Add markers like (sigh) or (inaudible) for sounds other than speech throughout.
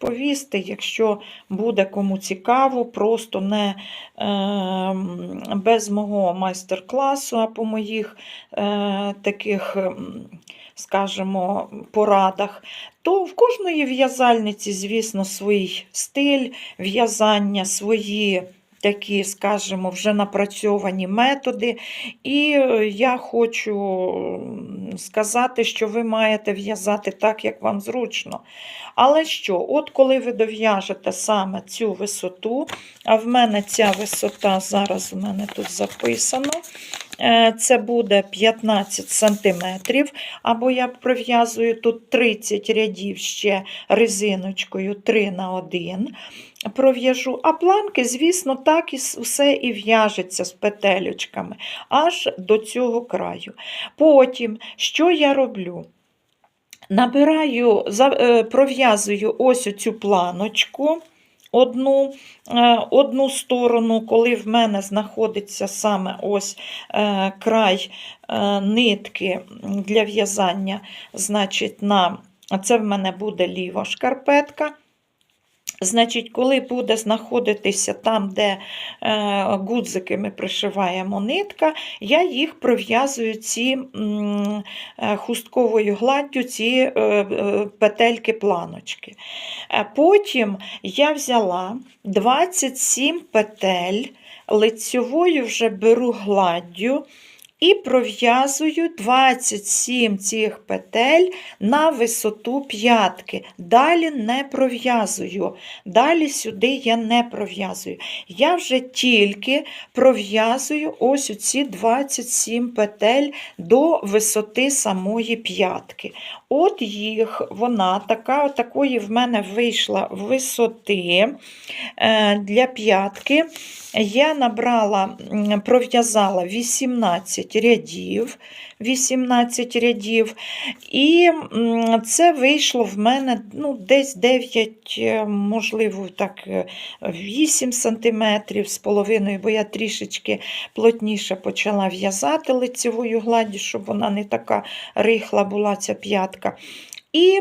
розповісти, якщо буде кому цікаво, просто не е, без мого майстер-класу, а по моїх е, таких, скажімо, порадах, то в кожної в'язальниці, звісно, свій стиль в'язання, свої такі, скажімо, вже напрацьовані методи. І е, я хочу сказати, що ви маєте в'язати так, як вам зручно. Але що, от коли ви дов'яжете саме цю висоту, а в мене ця висота зараз у мене тут записано. Е, Це буде 15 см, або я пров'язую тут 30 рядів ще резиночкою 3 на 1 пров'яжу, а планки, звісно, так і все і в'яжеться з петелючками аж до цього краю. Потім, що я роблю? Набираю, е, пров'язую ось оцю планочку. Одну, е, одну сторону, коли в мене знаходиться саме ось е, край е, нитки для в'язання, значить, на, це в мене буде ліва шкарпетка. Значить, коли буде знаходитися там, де е, гудзики ми пришиваємо нитка, я їх пров'язую ці е, хустковою гладдю, ці е, петельки планочки. Е, Потім я взяла 27 петель, лицьовою вже беру гладдю. І пров'язую 27 цих петель на висоту п'ятки. Далі не пров'язую. Далі сюди я не пров'язую. Я вже тільки пров'язую ось ці 27 петель до висоти самої п'ятки. От їх вона така, такої в мене вийшла висоти е, для п'ятки. Я набрала, пров'язала 18 рядів, 18 рядів, і це вийшло в мене ну, десь 9, е, можливо, так, е, 8 сантиметрів з половиною, бо я трішечки плотніше почала в'язати лицевою гладдю, щоб вона не така рихла була ця п'ятка. І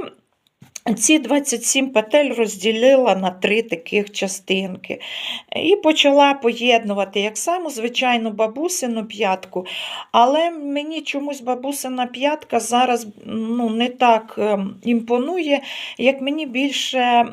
ці 27 петель розділила на три таких частинки. І почала поєднувати як саму звичайну бабусину п'ятку, але мені чомусь бабусина п'ятка зараз ну, не так ем, імпонує, як мені більше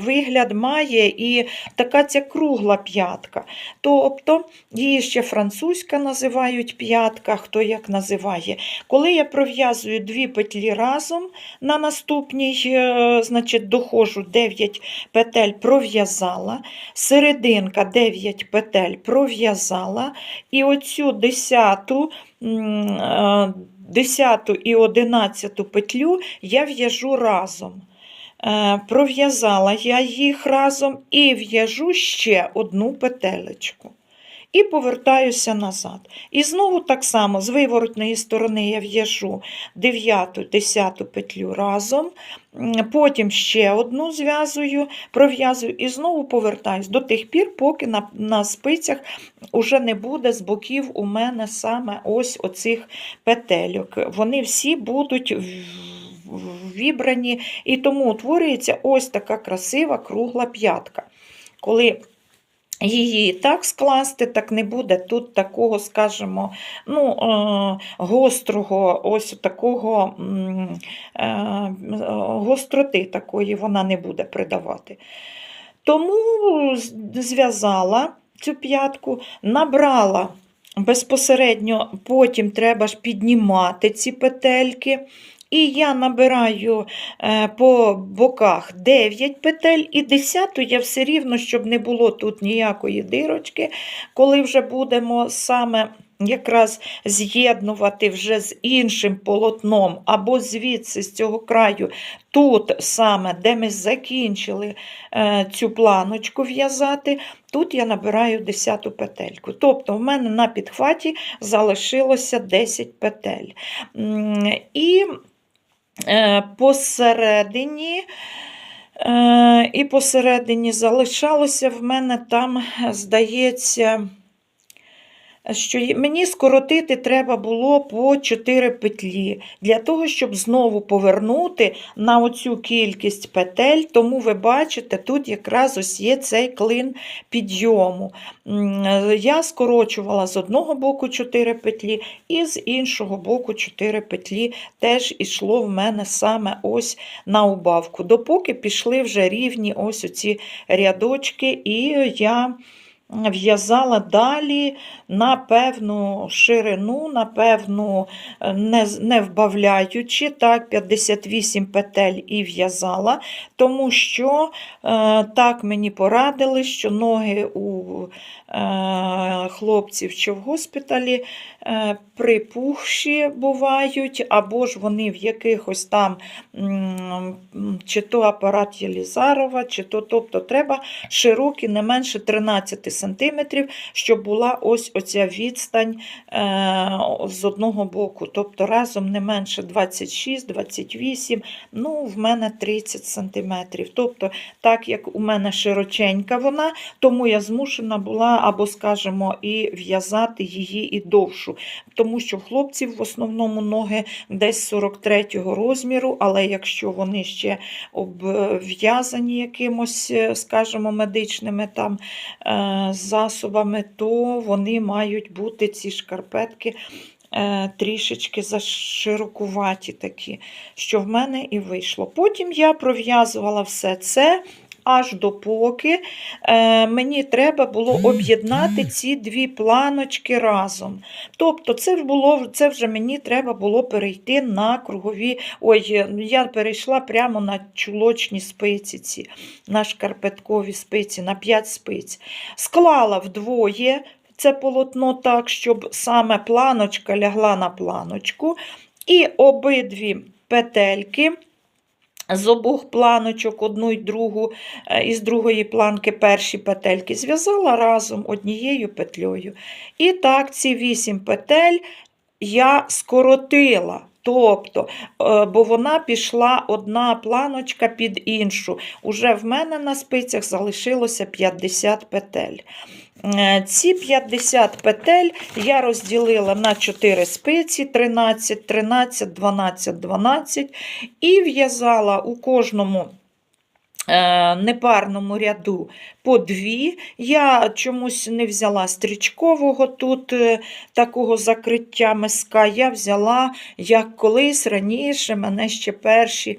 вигляд має і така ця кругла п'ятка. Тобто її ще французька називають п'ятка, хто як називає. Коли я пров'язую дві петлі разом, на наступній, е, значить, доходжу 9 петель пров'язала, серединка 9 петель пров'язала, і оцю 10, 10 і 11 петлю я в'яжу разом. Е, Пров'язала я їх разом і в'яжу ще одну петелечку. І повертаюся назад. І знову так само з виворотної сторони я в'яжу 9, 10 петлю разом, потім ще одну зв'язую, пров'язую і знову повертаюсь до тих пір, поки на, на спицях уже не буде з боків у мене саме ось оцих петельок. Вони всі будуть вібрані, і тому утворюється ось така красива кругла п'ятка. Коли Її так скласти, так не буде тут такого, скажімо, ну, е, гострого, ось такого е, гостроти такої вона не буде придавати. Тому зв'язала цю п'ятку, набрала безпосередньо, потім треба ж піднімати ці петельки. І я набираю е, по боках 9 петель, і 10 я все рівно, щоб не було тут ніякої дирочки, коли вже будемо саме якраз з'єднувати вже з іншим полотном, або звідси з цього краю, тут саме, де ми закінчили е, цю планочку в'язати, тут я набираю 10 петельку. Тобто в мене на підхваті залишилося 10 петель. І посередині. Е, І посередині залишалося в мене там, здається, що мені скоротити треба було по 4 петлі для того, щоб знову повернути на оцю кількість петель. Тому ви бачите, тут якраз ось є цей клин підйому. Я скорочувала з одного боку 4 петлі, і з іншого боку 4 петлі теж ішло в мене саме ось на убавку, допоки пішли вже рівні ось оці рядочки, і я в'язала далі на певну ширину, на певну, е, не, не вбавляючи, так, 58 петель і в'язала, тому що е, так мені порадили, що ноги у е, хлопців, що в госпіталі, припухші бувають, або ж вони в якихось там чи то апарат Єлізарова, чи то, тобто треба широкі не менше 13 см, щоб була ось оця відстань е, з одного боку. Тобто разом не менше 26-28, ну в мене 30 см. Тобто, так як у мене широченька вона, тому я змушена була або, скажімо, і в'язати її і довшу. Тому що в хлопців в основному ноги десь 43 розміру, але якщо вони ще обв'язані якимось, е, скажімо, медичними там е, засобами, то вони мають бути ці шкарпетки. е, Трішечки заширокуваті такі, що в мене і вийшло. Потім я пров'язувала все це аж допоки е, мені треба було об'єднати ці дві планочки разом. Тобто, це, було, це вже мені треба було перейти на кругові. Ой, я перейшла прямо на чулочні спиці, ці, на шкарпеткові спиці, на 5 спиць. Склала вдвоє це полотно так, щоб саме планочка лягла на планочку, і обидві петельки. З обох планочок, одну і другу, е, із другої планки перші петельки зв'язала разом однією петлею. І так, ці вісім петель я скоротила. Тобто, е, бо вона пішла одна планочка під іншу. Уже в мене на спицях залишилося 50 петель. Е, Ці 50 петель я розділила на 4 спиці 13, 13, 12, 12 і в'язала у кожному непарному ряду по дві. Я чомусь не взяла стрічкового тут е, такого закриття миска. Я взяла, як колись раніше, мене ще перші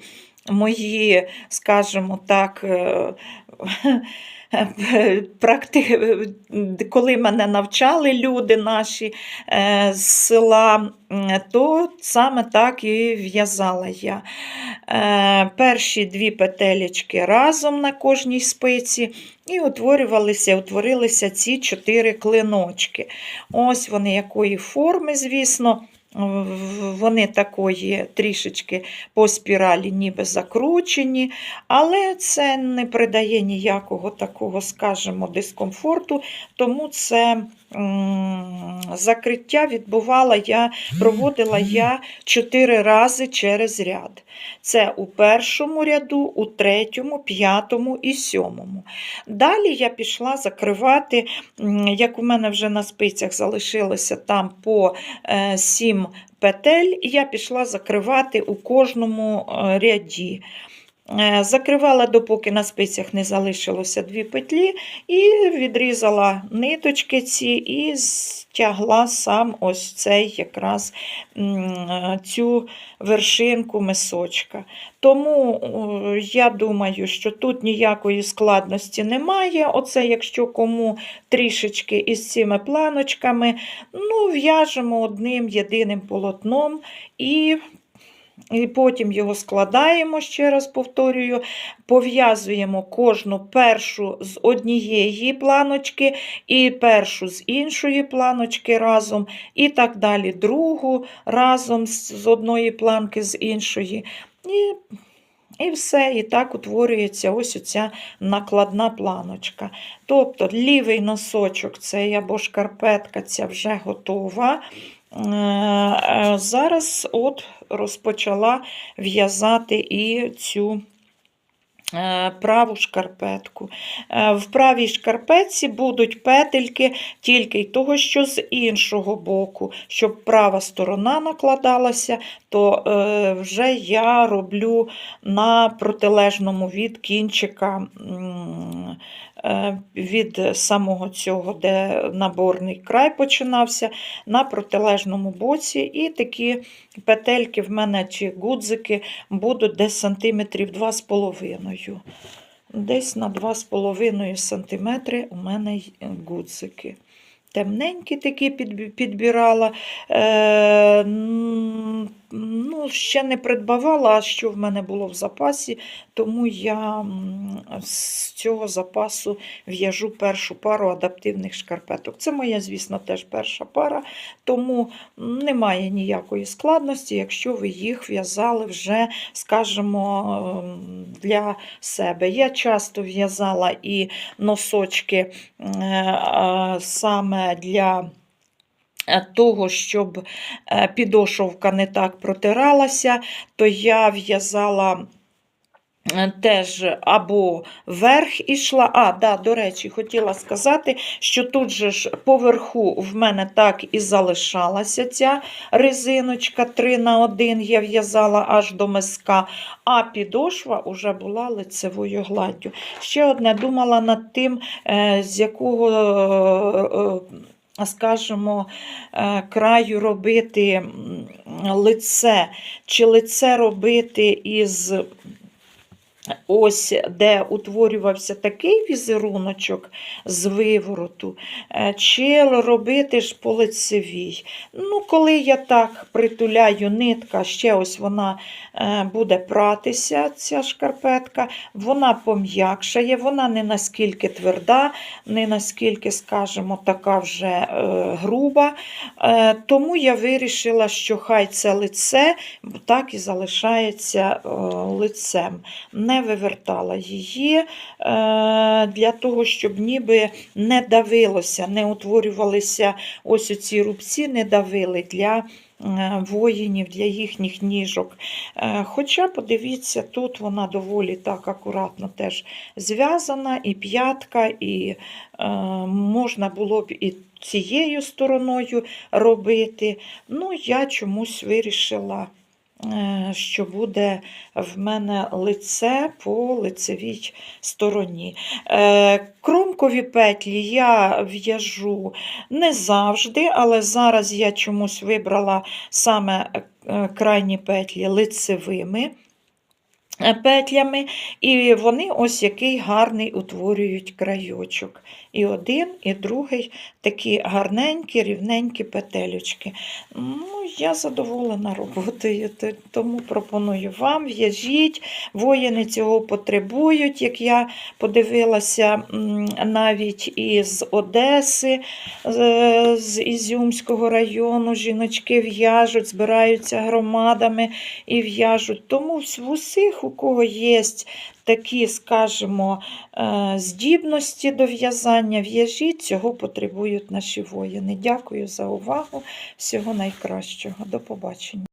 мої, скажімо так, е, (laughs) практи... коли мене навчали люди наші е, з села, то саме так і в'язала я. Е, Перші дві петелечки разом на кожній спиці, і утворювалися, утворилися ці чотири клиночки. Ось вони якої форми, звісно. Вони такої трішечки по спіралі ніби закручені, але це не придає ніякого такого, скажімо, дискомфорту, тому це закриття відбувала я, проводила я чотири рази через ряд. Це у першому ряду, у третьому, п'ятому і сьомому. Далі я пішла закривати, як у мене вже на спицях залишилося там по 7 петель, я пішла закривати у кожному е, ряді. Е, Закривала, допоки на спицях не залишилося дві петлі, і відрізала ниточки ці і стягла сам ось цей якраз е, цю вершинку мисочка. Тому я думаю, що тут ніякої складності немає. Оце, якщо кому трішечки із цими планочками, ну, в'яжемо одним єдиним полотном і і потім його складаємо, ще раз повторюю, пов'язуємо кожну першу з однієї планочки і першу з іншої планочки разом, і так далі другу разом з одної планки з іншої. І, і все, і так утворюється ось оця накладна планочка. Тобто лівий носочок, це або шкарпетка, ця вже готова. Е, е, Зараз от розпочала в'язати і цю е, праву шкарпетку. В правій шкарпетці будуть петельки тільки й того, що з іншого боку, щоб права сторона накладалася, то вже я роблю на протилежному від кінчика. Е, Від самого цього, де наборний край починався, на протилежному боці, і такі петельки в мене чи гудзики будуть десь сантиметрів 2,5. Десь на 2,5 сантиметри у мене гудзики. Темненькі такі підбирала. Ну, ще не придбавала, що в мене було в запасі, тому я з цього запасу в'яжу першу пару адаптивних шкарпеток. Це моя, звісно, теж перша пара, тому немає ніякої складності, якщо ви їх в'язали вже, скажімо, для себе. Я часто в'язала і носочки е, саме для того, щоб е, підошовка не так протиралася, то я в'язала е, теж або вверх ішла. А, да, до речі, хотіла сказати, що тут же ж поверху в мене так і залишалася ця резиночка 3 на 1 я в'язала аж до миска, а підошва вже була лицевою гладдю. Ще одне думала над тим, е, з якого. Скажімо, е, краю робити лице, чи лице робити із ось де утворювався такий візеруночок з вивороту, е, чи робити ж по лицевій. Ну, коли я так притуляю нитка, ще ось вона е, буде пратися, ця шкарпетка, вона пом'якшає, вона не наскільки тверда, не наскільки, скажімо, така вже е, груба. Тому я вирішила, що хай це лице так і залишається лицем. Не вивертала її е, для того, щоб ніби не давилося, не утворювалися ось оці рубці, не давили для е, воїнів, для їхніх ніжок. Е, Хоча, подивіться, тут вона доволі так акуратно теж зв'язана, і п'ятка, і можна було б і цією стороною робити. Ну, я чомусь вирішила, що буде в мене лице по лицевій стороні. Е, Кромкові петлі я в'яжу не завжди, але зараз я чомусь вибрала саме е, крайні петлі лицевими е, петлями, і вони ось який гарний утворюють крайочок. І один, і другий такі гарненькі, рівненькі петелючки. Ну, я задоволена роботою, тому пропоную вам, в'яжіть, воїни цього потребують, як я подивилася навіть із Одеси, з- Ізюмського району, жіночки в'яжуть, збираються громадами і в'яжуть. Тому в усіх, у кого є такі, скажімо, е, здібності до в'язання, в'яжіть, цього потребують наші воїни. Дякую за увагу. Всього найкращого. До побачення.